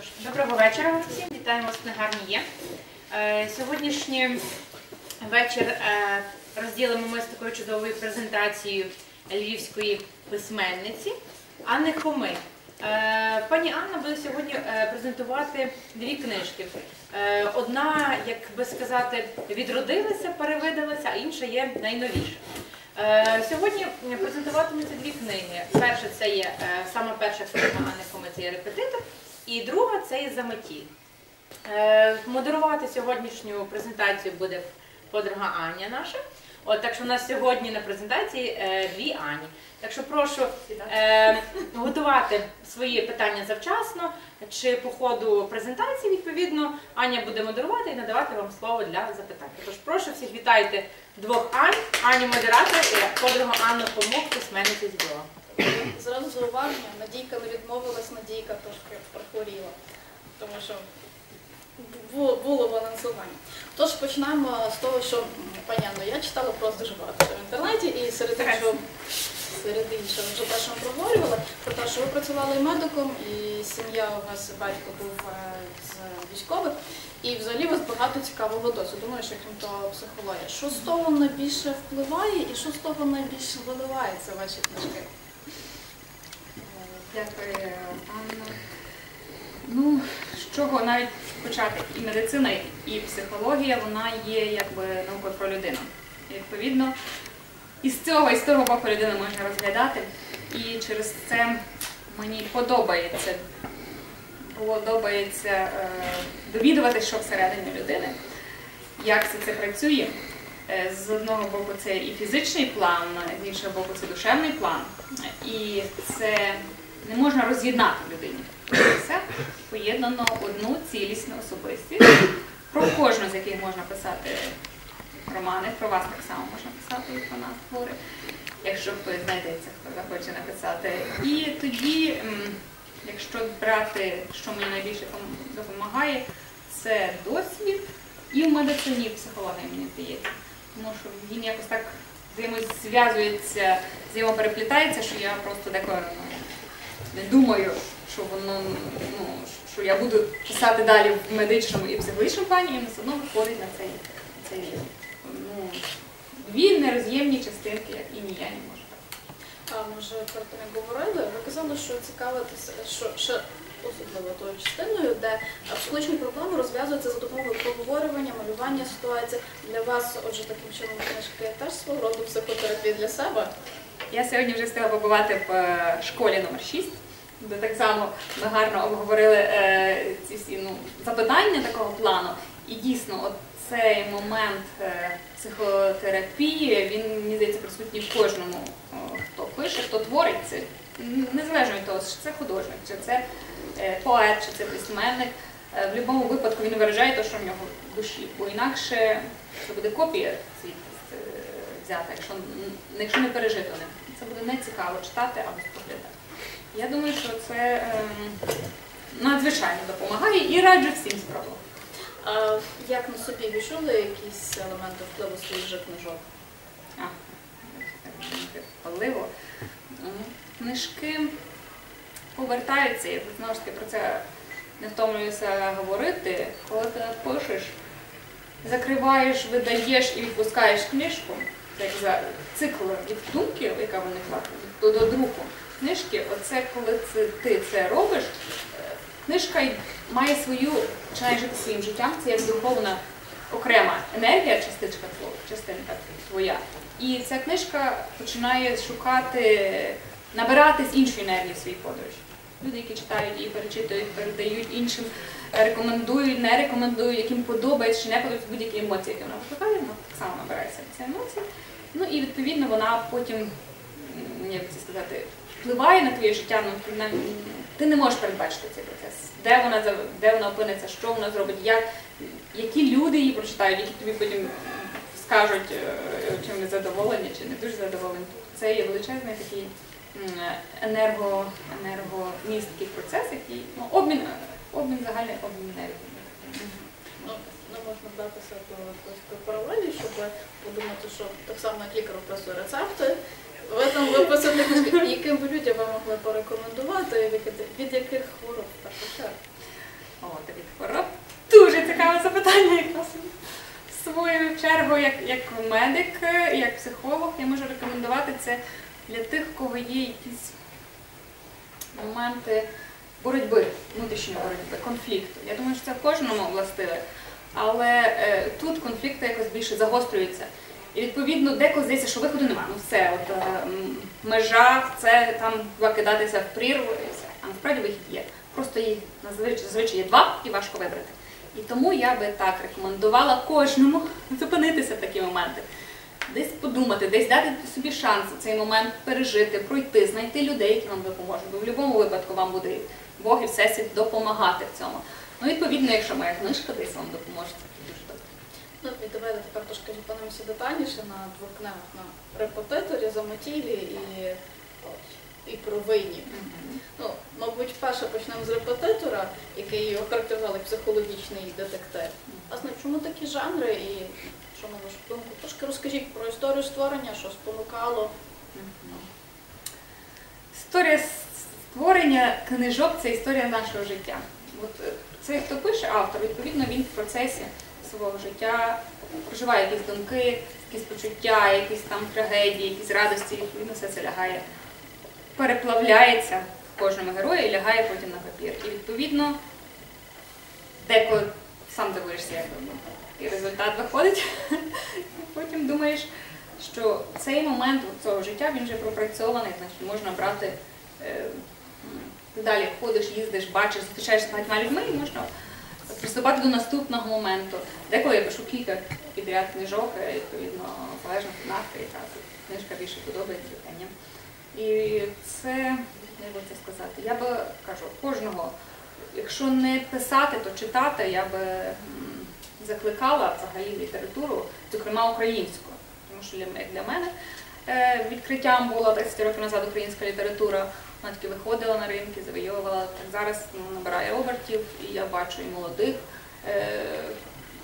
Тож, доброго вечора всім. Вітаємо вас в книгарні є. Е, Сьогоднішній вечір е, розділимо ми з такою чудовою презентацією львівської письменниці Анни Хоми. Е, Пані Анна буде сьогодні презентувати дві книжки. Одна, як би сказати, відродилася, перевидалася, а інша є найновіша. Сьогодні презентуватимуться дві книги. Перша це є саме перша книга Анни Хоми, це є репетитор, і друга це є заметіль. Е, Модерувати сьогоднішню презентацію буде подруга Аня наша. От так що у нас сьогодні на презентації е, дві Ані. Так що прошу е, готувати свої питання завчасно, чи по ходу презентації, відповідно, Аня буде модерувати і надавати вам слово для запитань. Тож прошу всіх вітайте двох Ань, Ані модератор і подругу Анну Помок, письменниці з Львова. Зразу зауваження, Надійка не відмовилась, Надійка трошки прохворіла, тому що було, було в анонсуванні. Тож починаємо з того, що Анно, я читала просто дуже багато в інтернеті і серед іншого, серед іншого вже те, що ми проговорювали, про те, що ви працювали і медиком, і сім'я у вас батько був е, з військових. І взагалі у вас багато цікавого досвіду. Думаю, що крім того, психологія. Що з того найбільше впливає і що з того найбільше виливається в ваші книжки? Дякую, Анна. Ну, з чого навіть почати? І медицина, і психологія, вона є якби наукою про людину. І відповідно, із цього і з того боку людину можна розглядати. І через це мені подобається, подобається е, довідуватися, що всередині людини, як все це працює. Е, З одного боку, це і фізичний план, з іншого боку, це душевний план. І це не можна роз'єднати людині. Все поєднано одну цілісну особистість. Про кожну з яких можна писати романи, про вас так само можна писати і про нас твори, якщо хтось знайдеться, хто захоче написати. І тоді, якщо брати, що мені найбільше допомагає, це досвід і в медицині, і в психології, мені здається. Тому що він якось так взаємозв'язується, взаємопереплітається, що я просто деколи не думаю, що воно ну, що я буду писати далі в медичному і психологічному плані, і все одно виходить на цей, цей. Ну, дві нероз'ємні частинки, як і ні, я не можу. А ми вже про те не говорили. Ви казали, що цікавитися, що ще особливо тою частиною, де психологічні проблеми розв'язуються за допомогою проговорювання, малювання ситуації. Для вас, отже, таким чином книжки теж свого роду психотерапія для себе. Я сьогодні вже встигла побувати в е, школі номер 6, де так само ми гарно обговорили е, ці всі ну, запитання такого плану. І дійсно, от цей момент е, психотерапії, він мені здається присутній в кожному, о, хто пише, хто творить це. Незалежно від того, чи це художник, чи це е, поет, чи це письменник. Е, В будь-якому випадку він виражає те, що в нього в душі, бо інакше це буде копія звідти е, взята, якщо, якщо не пережито ним. Це буде нецікаво читати або споглядати. Я думаю, що це ем, надзвичайно допомагає і раджу всім спробувати. А як на собі відчули якісь елементи впливу своїх же книжок? А, паливо. Книжки повертаються, я знову ж таки про це не втомлююся говорити. Коли ти пишеш, закриваєш, видаєш і відпускаєш книжку, як за цикл від думки, яка виникла до, друку книжки, оце коли це, ти це робиш, е, книжка має свою, починає жити своїм життям, це як духовна окрема енергія, частичка твоя, частинка твоя. І ця книжка починає шукати, набирати з іншої енергії в подорожі. Люди, які читають її, перечитують, передають іншим, рекомендують, не рекомендують, яким подобається чи не подобається будь-які емоції, які вона викликає, вона так само набирає себе ці емоції. Ну і відповідно вона потім, як це сказати, впливає на твоє життя, ну на- ти не можеш передбачити цей процес. Де вона де вона опиниться, що вона зробить, як, які люди її прочитають, які тобі потім скажуть, е, чи вони задоволені, чи не дуже задоволені. Це є величезний такий енерго, енергомісткий процес, який ну, обмін, обмін загальний обмін енергії. Ну, можна вдатися до якоїсь паралелі, щоб подумати, що так само як лікар виписує рецепти, ви там книжки, яким би людям ви могли порекомендувати, від, від яких хвороб так почати. О, Давід Хвороб. Дуже цікаве запитання якраз. В свою чергу, як, як медик, як психолог, я можу рекомендувати це для тих, кого є якісь моменти боротьби, внутрішньої боротьби, конфлікту. Я думаю, що це в кожному властиве. Але е, тут конфлікти якось більше загострюються. І відповідно деколи здається, що виходу немає. Ну все, от е, межа, це там кидатися в прірву і все. А насправді вихід є. Просто їх зазвичай, є два і важко вибрати. І тому я би так рекомендувала кожному зупинитися в такі моменти. Десь подумати, десь дати собі шанс цей момент пережити, пройти, знайти людей, які вам допоможуть. Бо в будь-якому випадку вам буде Бог і Всесвіт допомагати в цьому. Ну, відповідно, якщо моя книжка десь вам допоможе, це дуже добре. Ну, і давайте тепер трошки зупинимося детальніше на двох книгах на репетиторі, замотілі і, і провинні. Ну, мабуть, перше почнемо з репетитора, який охарактеризували психологічний детектив. Власне, чому такі жанри і що на вашу думку? Трошки розкажіть про історію створення, що спонукало. Історія створення книжок це історія нашого життя. От е, цей, хто пише автор, відповідно, він в процесі свого життя проживає якісь думки, якісь почуття, якісь там трагедії, якісь радості, відповідно все це лягає, переплавляється в кожному герої і лягає потім на папір. І відповідно, деколи сам дивишся, як і результат виходить, потім думаєш, що цей момент цього життя він вже пропрацьований, значить можна брати. Далі ходиш, їздиш, бачиш, зустрічаєшся з багатьма людьми і можна приступати до наступного моменту. Деколи я пишу кілька підряд книжок, е, відповідно, залежно від настрою, яка книжка більше подобається темі. І це, як би це сказати, я би кажу, кожного, якщо не писати, то читати, я би закликала взагалі літературу, зокрема українську. Тому що для мене е, відкриттям була 30 років назад українська література. Вона таки виходила на ринки, завойовувала. Так зараз ну, набирає обертів, і я бачу і молодих е,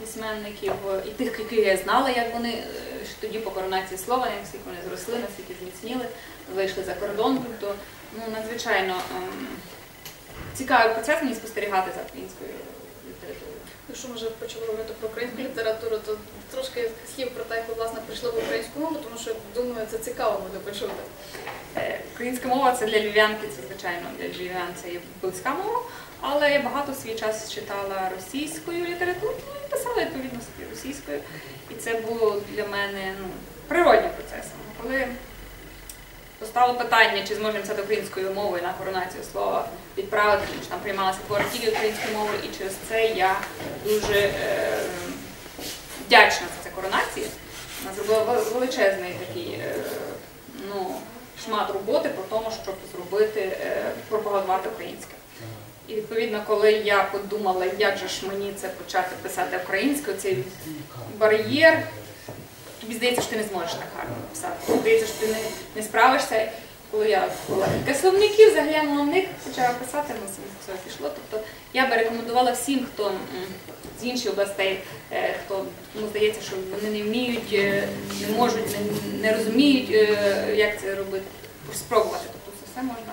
письменників, і тих, яких я знала, як вони е, тоді по коронації слова, наскільки вони зросли, наскільки зміцніли, вийшли за кордон. Тобто, ну надзвичайно е цікавий процес мені спостерігати за українською літературою. Якщо ми вже почали говорити про українську літературу, то трошки слів про те, як ви власне прийшли в українську мову, тому що думаю, це цікаво буде почути. Е, Українська мова це для львів'янки, це звичайно для львів'ян це є близька мова, але я багато свій час читала російською літературу і писала відповідно собі російською. І це було для мене ну, природнім процесом. Коли постало питання, чи зможемо писати українською мовою на коронацію слова відправити, що там приймалися твори тільки українською мовою, і через це я дуже е, вдячна за це коронації. Вона зробила вел- величезний такий е, ну, шмат роботи по тому, щоб зробити, е, пропагувати українське. І відповідно, коли я подумала, як же ж мені це почати писати українською, цей бар'єр, тобі здається, що ти не зможеш так гарно писати. Тобі Здається, що ти не, не справишся. Коли я була словників, заглянула в них, почала писати, ну все пішло. Тобто я би рекомендувала всім, хто з інших областей, е, хто йому здається, що вони не вміють, е, не можуть, не, не розуміють, е, як це робити, спробувати. Тобто це все можна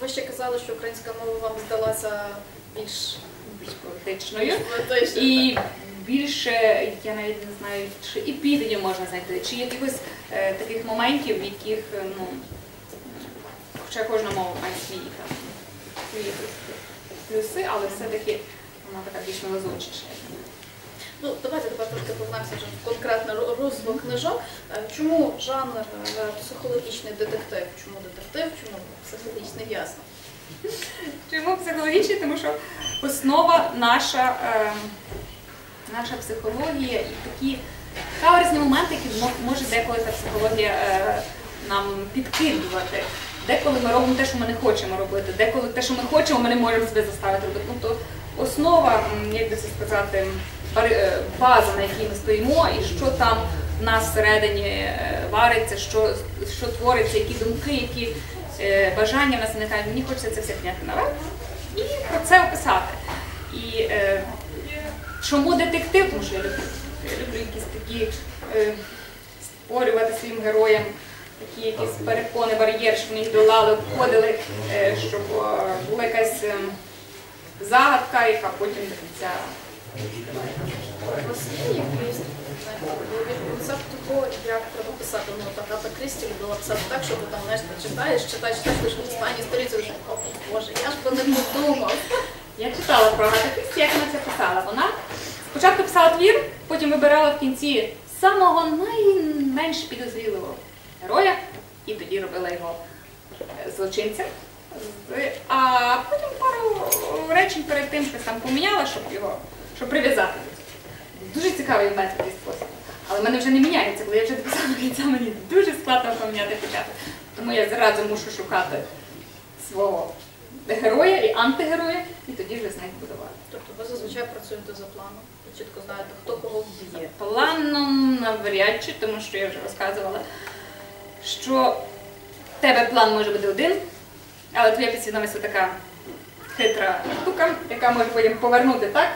Ви ще казали, що українська мова вам здалася більш більш поетичною. І більше, я навіть не знаю, чи епітетів можна знайти, чи якихось е, таких моментів, в яких, е, ну, хоча кожна мова має свої там свої плюси, але все-таки вона така більш милозвучніша. Ну, давайте тепер трошки повернемося вже в конкретне ро- русло книжок. Е, Чому жанр е, психологічний детектив? Чому детектив? Чому психологічний ясно? Чому психологічні? Тому що основа наша, е, наша психологія і такі каверзні моменти, які може деколи та психологія е, нам підкидувати. Деколи ми робимо те, що ми не хочемо робити, деколи те, що ми хочемо, ми не можемо себе заставити робити. Ну, то основа, як би це сказати, е, база, на якій ми стоїмо, і що там в нас всередині е, вариться, що, що твориться, які думки, які бажання в нас виникають. Мені хочеться це все підняти наверх і про це описати. І чому детектив? Тому що я люблю, я люблю якісь такі е, створювати своїм героям такі якісь перепони, бар'єри, щоб вони їх долали, обходили, е, щоб е, була якась. е, загадка, яка потім до кінця. Вас якийсь того, як треба писати? Ну, так Агата Крісті любила писати так, що ти там знаєш, ти читаєш, читаєш, читаєш, лише в останній сторінці, думаєш, о Боже, я ж би не подумав. Я читала про Агату Крісті, як вона це писала. Вона спочатку писала твір, потім вибирала в кінці самого найменш підозрілого героя, і тоді робила його е, злочинцем. А потім пару речень перед тим щось там поміняла, щоб його щоб прив'язати. Дуже цікавий метод і спосіб. Але в мене вже не міняється, коли я вже дописала до кінця, мені дуже складно поміняти початок. Тому я зразу мушу шукати свого героя і антигероя, і тоді вже з них будувати. Тобто ви зазвичай працюєте за планом, ви чітко знаєте, хто кого вб'є. Планом навряд чи, тому що я вже розказувала, що в тебе план може бути один, але твоя підсвідомість така хитра штука, яка може потім повернути так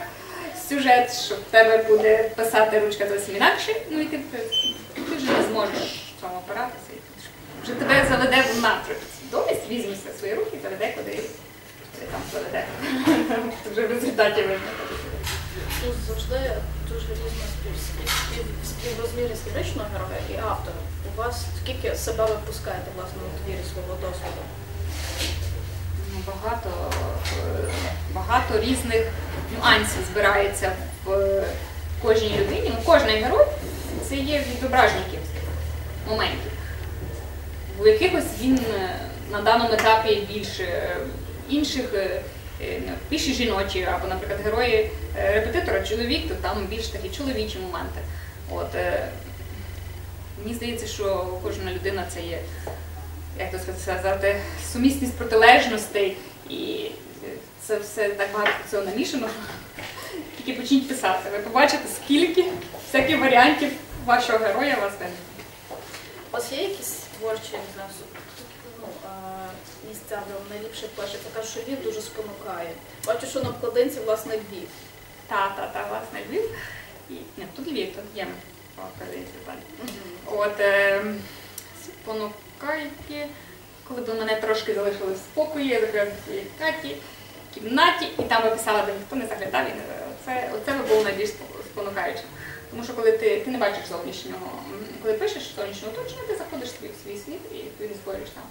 сюжет, що в тебе буде писати ручка зовсім інакше, ну і ти, ти вже не зможеш в цьому опиратися. І вже тебе заведе в напрямок. Свідомість візьметься в свої руки і заведе куди куди там заведе. Це вже в результаті видно. Тут завжди дуже різно спів- спів- ліричного героя і автора. У вас скільки себе ви пускаєте власне у твірі свого досвіду? Ну, Багато, е, багато різних нюансів збирається в кожній людині. Ну, кожний герой це є відображення якихось моментів. У якихось він е, на даному етапі більше е, інших, е, е, більше жіночі, або, наприклад, герої репетитора чоловік, то там більш такі чоловічі моменти. От, мені здається, що кожна людина це є як то сказати, сумісність протилежностей, і це все так багато цього намішано. Тільки почніть писати. Ви побачите, скільки всяких варіантів вашого героя вас виникне. У вас є якісь творчі не місця, де вам найліпше пише? Така, що Львів дуже спонукає. Бачу, що на обкладинці власне Львів. Та, та, та, власне, Львів. І, ні, тут Львів, тут є академії Світлані. От е, спонукайки, коли б мене трошки залишили в спокої, я закрила в своїй хаті, кімнаті, і там би писала, де ніхто не заглядав. І не- це, оце би було найбільш спо- спонукаючим. Тому що коли ти, ти не бачиш зовнішнього, коли пишеш зовнішнього оточення, ти заходиш в свій світ і ти не створюєш там.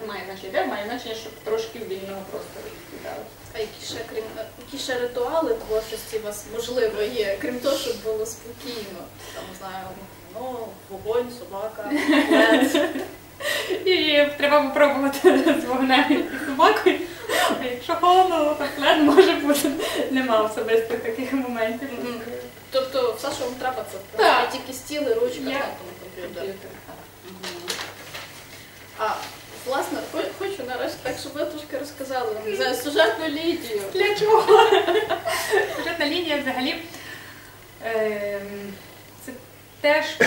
Немає значення де, має значення, щоб трошки вільного простору віддали. А які ще крім які ще ритуали творчості у вас можливо є, крім того, щоб було спокійно? Там знаю, ну, вогонь, собака, лед. І треба попробувати з вогнем і собакою. Якщо холодно, то плен може бути. Нема особистих таких моментів. Тобто все, що вам треба, це Так. тільки стіл і ручка. Комп'ютер. А власне, хочу нарешті так, щоб ви трошки розказали за сюжетну лінію. Для чого? Сюжетна лінія взагалі ем, це те, що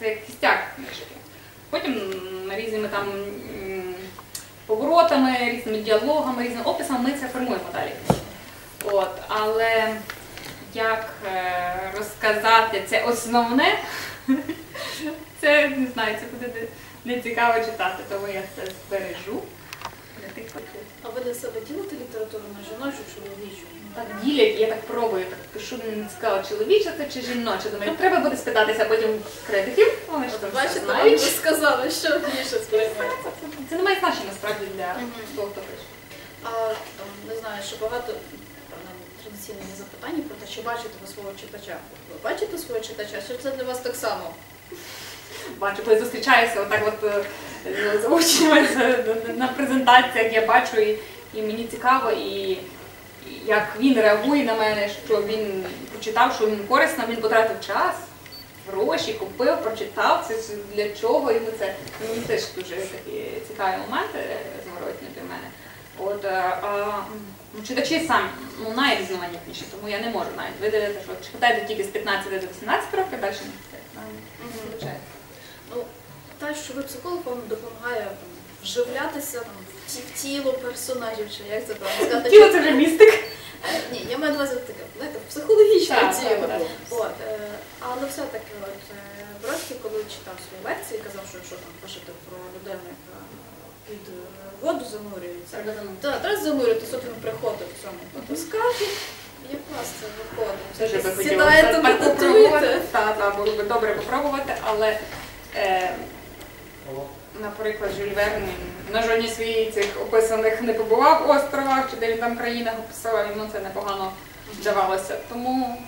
це як кістяк книжки. Потім різними там поворотами, різними діалогами, різними описами ми це формуємо далі. От, але як е, розказати це основне, це не знаю, це буде не- цікаво читати, тому я це збережу. А ви для себе ділите літературу на жіночу чи чоловічу? так ділять, я так пробую, так пишу, не цікаво, чоловіче це чи жіноче. Думаю, треба буде спитатися потім критиків, вони ж там все Бачите, вам знають. вже сказали, що більше сприймається. Це- не має значення насправді для Мгм. того, хто пише. А там, не знаю, що багато традиційне є запитання про те, чи бачите ви свого читача. Ви бачите свого читача? Чи це для вас так само? Бачу, коли зустрічаюся отак от е, з учнями на презентаціях, я бачу і, і мені цікаво, і, як він реагує на мене, що він прочитав, що він корисно, він потратив час, гроші, купив, прочитав це для чого йому це. Мені теж дуже такі цікаві моменти е, зворотні для мене. От, е, а, читачі самі ну, найрізноманітніші, тому я не можу навіть виділити, що читайте тільки з 15 до 18 років, далі не читайте. Те, що ви психолог вам допомагає вживлятися там, в ті- в тіло персонажів, чи як це правильно сказати? Тіло це вже містик. Е, Ні, я маю на увазі таке, знаєте, психологічне Так, тіло. так, так. От, е, але все-таки, е, Бродський, коли читав свої лекції, казав, що якщо там пишете про людину, яка під воду занурюється. Так, треба зануритися, от він приходить в цьому потискати. Як у вас це виходить? Сідаєте, медитуєте. Так, так, було б добре попробувати, але, е, наприклад, Жюль Верн на жодній своїй цих описаних не побував островах, чи де він там країнах описував, йому це непогано вдавалося. Тому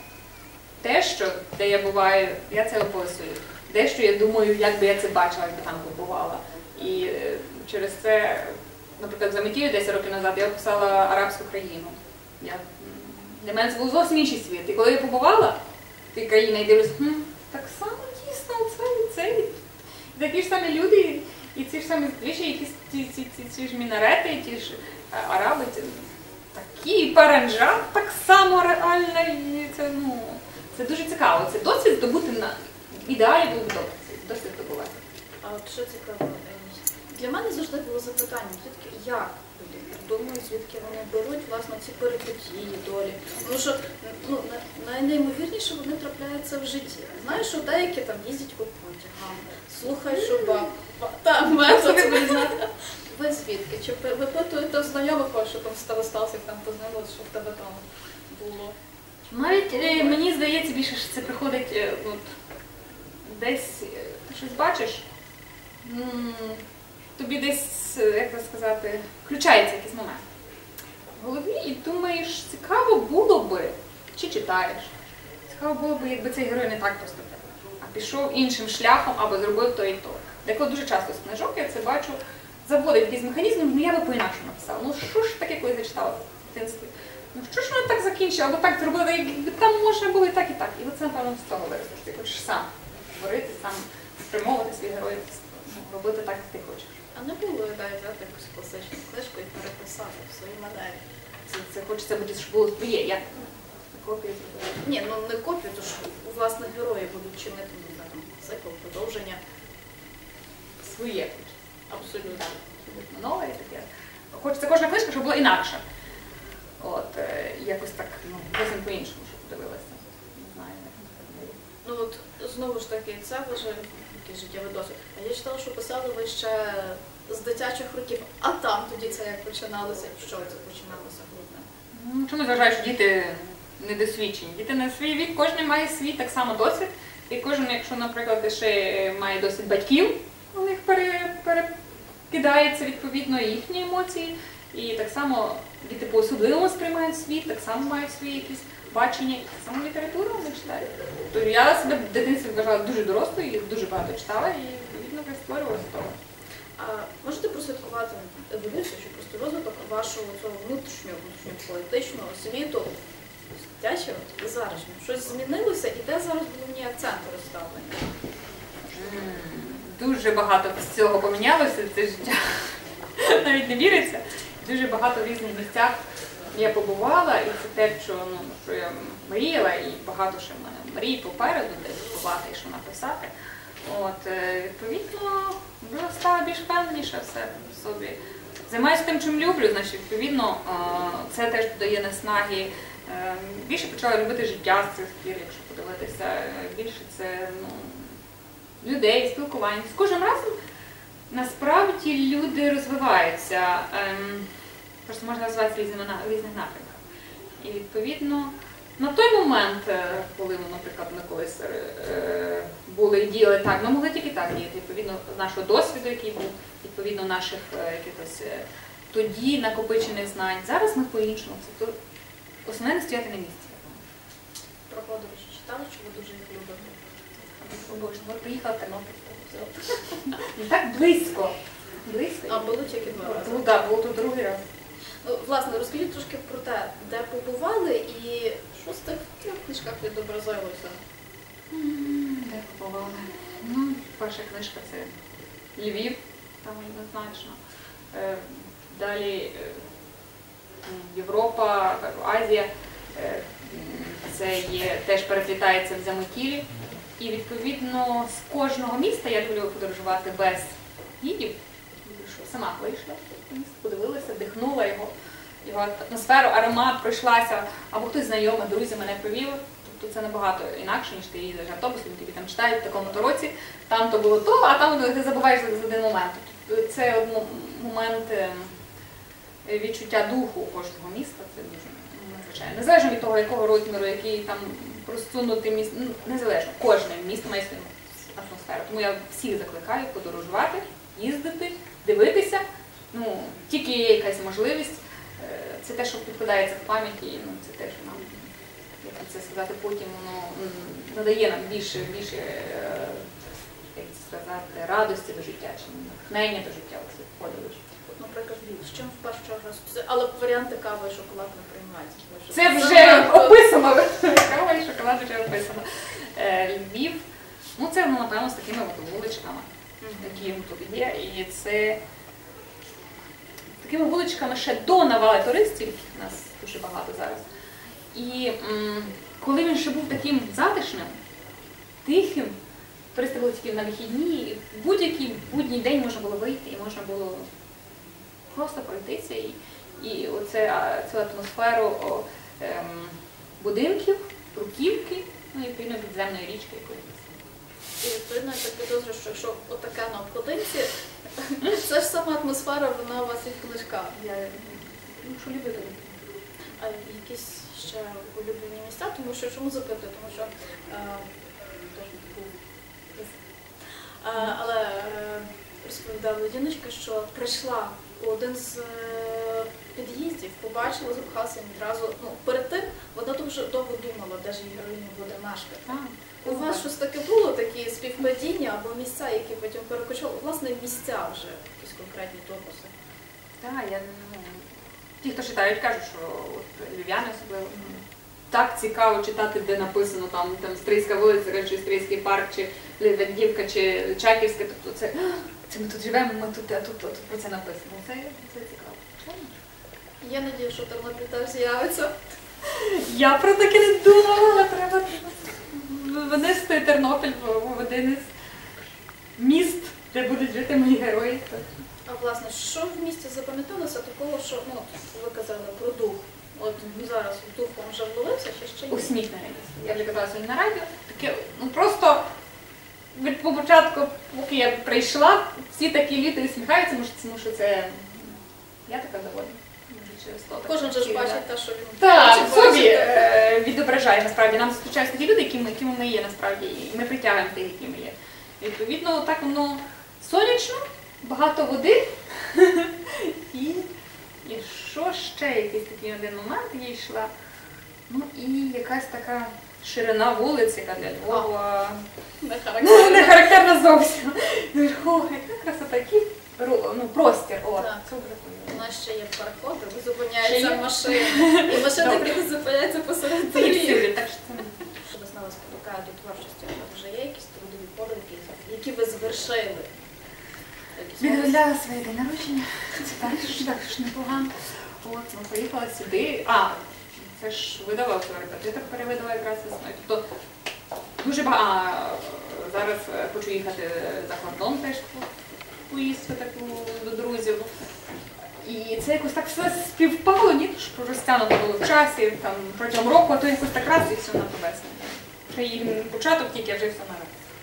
те, що де я буваю, я це описую. Дещо я думаю, як би я це бачила, якби там побувала. І е, через це, наприклад, за Метію 10 років назад я описала арабську країну. Я, для мене це був зовсім інший світ. І коли я побувала в тій країні і дивлюсь, хм, так само дійсно це і це. Такі ж самі люди, і ці ж самі здвижі, якісь ці, ці, ці, ці ж мінарети, ті ж е, араби, ці, такі, і паранджа так само реально, і це, ну, це дуже цікаво. Це досвід здобути на ідеалі був досвід здобувати. А от що цікаво, е, для мене завжди було запитання, звідки як люди думають, звідки вони беруть власне ці перипетії долі. Тому що ну, найнеймовірніше вони трапляються в житті. Знаєш, що деякі там їздять по потягам, слухай, що баба. Та, метод. Ви звідки? Чи ви випитуєте знайомих, що там сталося, як там познайомилися, що в тебе там було? Навіть е, мені здається, більше що це приходить е, от, десь е, щось бачиш, тобі десь, е, як це сказати, включається якийсь момент в голові і думаєш, цікаво було би, чи читаєш. Цікаво було би, якби цей герой не так поступив, а пішов іншим шляхом або зробив то і то. Деколи дуже часто з книжок я це бачу, заводить якийсь механізм, ну я би по-інакшому написала. Ну що ж таке, коли зачитала в дитинстві? Ну що ж воно так закінчило, або так зробили, якби там можна було і так, і так. І оце, напевно, з того що ти хочеш сам творити, сам спрямовувати свій герой, ну, робити так, як ти хочеш. А не було ідеї взяти якусь класичну книжку і переписати в своїй манері. Це, це хочеться бути, щоб було твоє, як копію зробити. Ні, ну не копію, то ж у власних героїв будуть чинити не знаю, там, цикл, продовження. Своє. Абсолютно. Нове і таке. Хочеться кожна книжка, щоб була інакша. От, е, якось так, ну, зовсім по-іншому, щоб подивилася. Не знаю, як. Ну от знову ж таки, це вже якийсь життєвий досвід. А я читала, що писали ви ще з дитячих років, а там тоді це як починалося, що це починалося грудне. Ну, Чому зважаю, що діти недосвідчені? Діти на свій вік, кожен має свій так само досвід. І кожен, якщо, наприклад, ще має досвід батьків, у них перекидається відповідно їхні емоції. І так само діти по-особливому сприймають світ, так само мають свої якісь бачення, так літературу вони читають. Тобто я себе в дитинстві вважала дуже дорослою, і дуже багато читала і відповідно вже створювала з того. А можете прослідкувати еволюцію чи просто розвиток вашого цього внутрішнього, внутрішнього поетичного світу, дитячого і зарашнього? Щось змінилося і де зараз головні акценти розставлені? Дуже багато з цього помінялося це життя. Навіть не віриться. Дуже багато в різних місцях я побувала, і це те, що, ну, що я мріяла, і багато ще в мене мрій попереду, десь побувати і що написати. От, е, відповідно, вже стала більш впевненіша все в собі. Займаюся тим, чим люблю, значить, відповідно, е, це теж додає наснаги. Е, Більше почала любити життя з цих пір, якщо подивитися. Більше це ну, людей, спілкувань. З кожним разом насправді люди розвиваються. Просто можна назвати в різних напрямках. І відповідно на той момент, е, коли ми, наприклад, ми колись е, були і діяли так, ми могли тільки так діяти, відповідно нашого досвіду, який був, відповідно наших е, якихось тоді накопичених знань. Зараз ми по-іншому. Це то основне не стояти на місці. Про подорожі читали, чи ви дуже їх любите? Приїхали в Тернопіль. так близько. Близько. А були тільки два рази. Ну, да, було тут другий раз. Ну, власне, розкажіть трошки про те, де побували і що з тих трьох книжках відобразилося. Де побували? Ну, перша книжка це Львів, там однозначно. Е, Далі е, Європа, Азія. Е, Це є, теж переплітається в Заметілі. І відповідно з кожного міста я люблю подорожувати без гідів. Сама вийшла подивилася, дихнула його, його атмосферу, аромат, пройшлася, або хтось знайомий, друзі мене провів. Тобто це набагато інакше, ніж ти їздиш автобусом, тобі там читають в такому-то році, там то було то, а там ти забуваєш за один момент. Тобто Це момент ем, відчуття духу кожного міста, це дуже надзвичайно. Незалежно від того, якого розміру, який там просунути міст, ну, незалежно, кожне місто має свою атмосферу. Тому я всіх закликаю подорожувати, їздити, дивитися. Ну, тільки є якась можливість. Е, Це те, що підкладається в пам'яті, ну, це те, що нам, як це сказати, потім воно надає нам більше, більше е, як це сказати, радості до життя, чи натхнення до життя подорожі. От, Наприклад, З чим в першу чергу Але варіанти кави і шоколад не приймаються. Це вже описано. Кава і шоколад вже описано. Е, Львів, ну це ну, напевно з такими вуличками, які тут є. І це такими вуличками ще до навали туристів, нас дуже багато зараз. І м, коли він ще був таким затишним, тихим, туристи були тільки на вихідні, і в будь-який будній день можна було вийти і можна було просто пройтися і, і оце, цю атмосферу о, ем, будинків, бруківки, ну і відповідно підземної річки якоїсь. І відповідно я так підозрюю, що якщо отаке на обкладинці, це ж сама атмосфера, вона у вас і в книжках. Я ну, що люблю. А якісь ще улюблені місця, тому що чому запитую? Тому що е, теж був був. Е, але е, розповідала Яночка, що прийшла один з е, під'їздів, побачила, запхалася відразу. Ну, перед тим вона дуже довго думала, де ж її героїня буде мешкати. А, У вас щось таке було, такі співпадіння або місця, які потім перекочували? Власне, місця вже, якісь конкретні топоси. Так, я ну, ті, хто читають, кажуть, що от львів'яни особливо. Так цікаво читати, де написано там, там Стрийська вулиця, чи Стрийський парк, чи Левандівка, чи Чаківська. Тобто це, «А, це ми тут живемо, ми тут, а тут, тут про це написано. Це, це цікаво. Я надію, що Тернопіль теж з'явиться. Я про таке не думала, треба винести Тернопіль в один із міст, де будуть жити мої герої. А власне, що в місті запам'яталося такого, що ну, ви казали про дух. От зараз дух вам вже вловився, чи ще ні? Усміхнене місто. Я вже казала сьогодні на радіо. Таке, ну просто від початку, поки я прийшла, всі такі люди усміхаються, може, тому що це я така довольна. Може, через то так Кожен же ж бачить те, що він Так, в собі е, відображає насправді. Нам зустрічаються такі люди, якими, якими ми є насправді, і ми притягуємо тих, якими є. Відповідно, так воно сонячно, багато води. І, і що ще якийсь такий один момент я йшла. Ну і якась така ширина вулиць, яка для Львова Не ну, не характерна зовсім. О, яка красота, який ну, простір. О, Так. це У нас ще є Ще зупиняються машини. І машини які зупиняються посеред доріг. так що це Що вас на вас спонукає до творчості? Вас вже є якісь трудові подвиги, які ви завершили? Якісь своє день народження. Це також, також непогано. От, ми поїхали сюди. А, це ж видавав репетитор, перевидала якраз весною. Тобто дуже багато. Зараз е, хочу їхати за кордон теж по- поїздку таку до друзів. І це якось так все співпало, ні, що розтягнуто було в часі, там протягом року, а то якось так раз і все на весну. Ще її початок тільки, а вже все на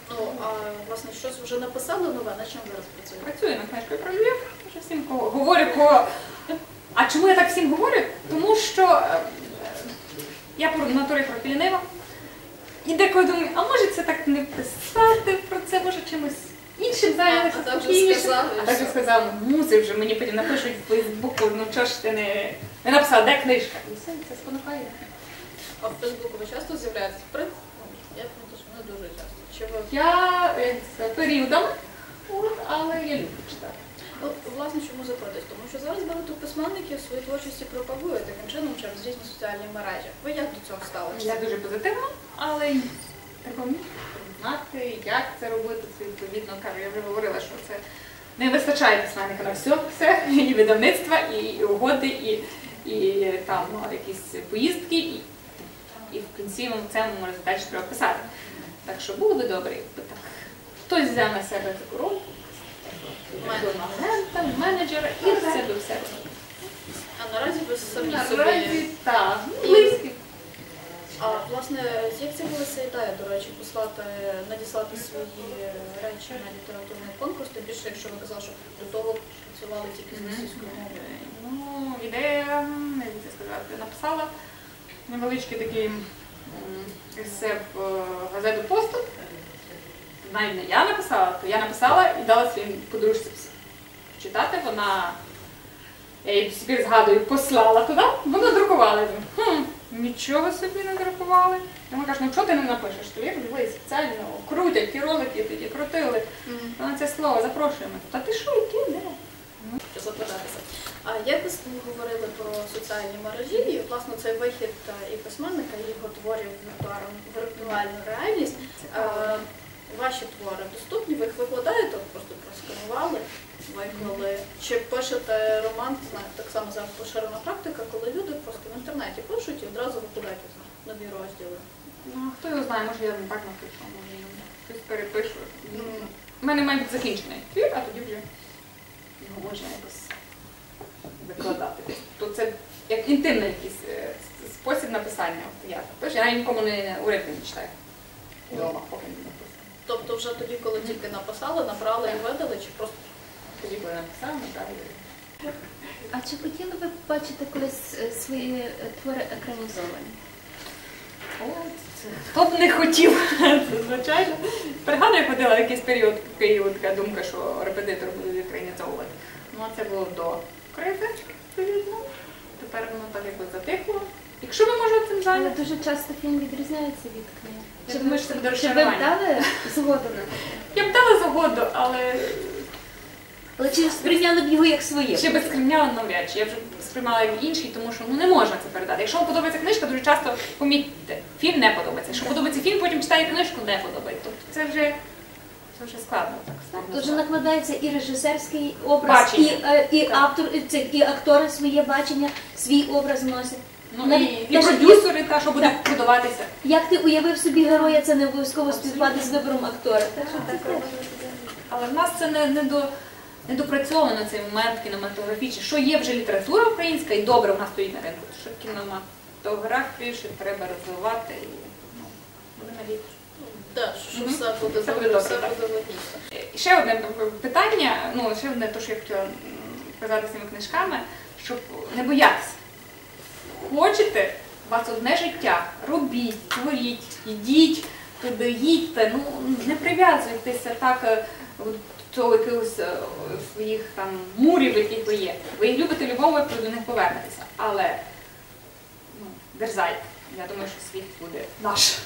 Ну, а власне, щось вже написали нове, на чому зараз працюєте? Працюю над книжкою про Львів, вже всім кого говорю кого. А чому я так всім говорю? Тому що е, я по натурі пропілінива. І деколи думаю, а може це так не писати про це, може чимось іншим зайнятися. А, так же спокійніше. сказали, А так ну вже мені потім напишуть в Фейсбуку, ну чого ж ти не, не написала, де книжка? І все, це спонукає. А в Фейсбуку ви часто з'являєтесь? В принципі, ну, я думаю, що не дуже часто. Чи ви Я як це, періодом, от, але я люблю читати. Власне, чому запитати? Тому що зараз багато письменників свої творчості пропагують таким чином через різні соціальні мережі. Ви як до цього Я ставитеся? дуже позитивно, але треба знати, як це робити. Це відповідно кажу, я вже говорила, що це не вистачає письменника на все, все і видавництва, і, угоди, і, і там ну, якісь поїздки, і, і в кінцевому результаті треба писати. Так що було би добре, якби так хтось взяв на себе таку роль. Агента, менеджера і все до все. А наразі ви самі собі. Наразі так, близькі. А власне, як з'явилася ідея, до речі, послати, надіслати свої речі на літературний конкурс, тим більше, якщо ви казали, що до того працювали тільки з російською мовою. Ну, ідея, не знаю, сказати, написала невеличкий такий есе в е, газету Поступ. Навіть не я написала, то я написала і дала своїм подружці читати. Вона, я її собі згадую, послала туди, вона друкувала. Я думаю, хм, нічого собі не друкували. Вона каже, ну чого ти не напишеш? То я взяли спеціально крутять, ті ролики тоді крутили. Вона це слово запрошуємо. Та ти що, які не? Запитатися. А як ви говорили про соціальні мережі і власне цей вихід е, і письменника, і його творів в віртуальну реальність? Ваші твори доступні, ви їх викладаєте, просто просканували, виклали. Чи пишете роман, так само зараз поширена практика, коли люди просто в інтернеті пишуть і одразу викладають нові розділи. Ну, хто його знає, може я не так напишу, може я щось перепишу. У мене має бути закінчений твір, а тоді вже його можна якось викладати. То це як інтимний якийсь е, спосіб написання. Я навіть нікому не уривки не читаю. Вдома, поки не. Тобто вже тоді, коли тільки написали, набрали і видали, чи просто Тоді, коли написав, направили. А чи хотіли ви побачити колись е, свої е, твори екранізовані? От, це хто б не хотів, звичайно. Пригадую, я ходила якийсь період в Києві така думка, що репетитор буде українізовувати. Ну, а це було до кризи, відповідно. Тепер воно так якби затихло. Якщо ви можете цим Але дуже часто фільм відрізняється від книги. Я Чи думаю, що це буде Чи ви розчарування. вдали згоду на це? я б дала згоду, але Але чи сприйняли б його як своє? ще би сприйняла навряд чи. Я вже сприймала як інший, тому що ну не можна це передати. Якщо вам подобається книжка, дуже часто помітьте, фільм не подобається. Якщо подобається фільм, потім читаєте книжку, не подобається. Тобто це вже це вже складно так складно. Тут же накладається і режисерський образ, Бачення. і, е, і, автор, і, це, і актори своє бачення, свій образ носять. Ну, Навіть і, і те, продюсери, та, що буде продаватися. Як ти уявив собі героя, це не обов'язково співпаде з вибором актора. Так так. Але в нас це не, не, до, не допрацьовано цей момент кінематографічний. Що є вже література українська і добре в нас стоїть на ринку. Що кінематографію ще треба розвивати і ну, буде надіятися. да, що Мгм. все буде Все буде добре, добре, все так. буде логічно. І Ще одне питання, ну ще одне, те, що я хотіла м, сказати цими книжками, щоб не боятися. Хочете, у вас одне життя, робіть, творіть, йдіть туди, їдьте, ну не прив'язуйтеся так е, до якихось е, своїх там мурів, які ви є. Ви їх любите любов, будь-якому до них повернетеся. Але ну, дерзайте. Я думаю, що світ буде наш.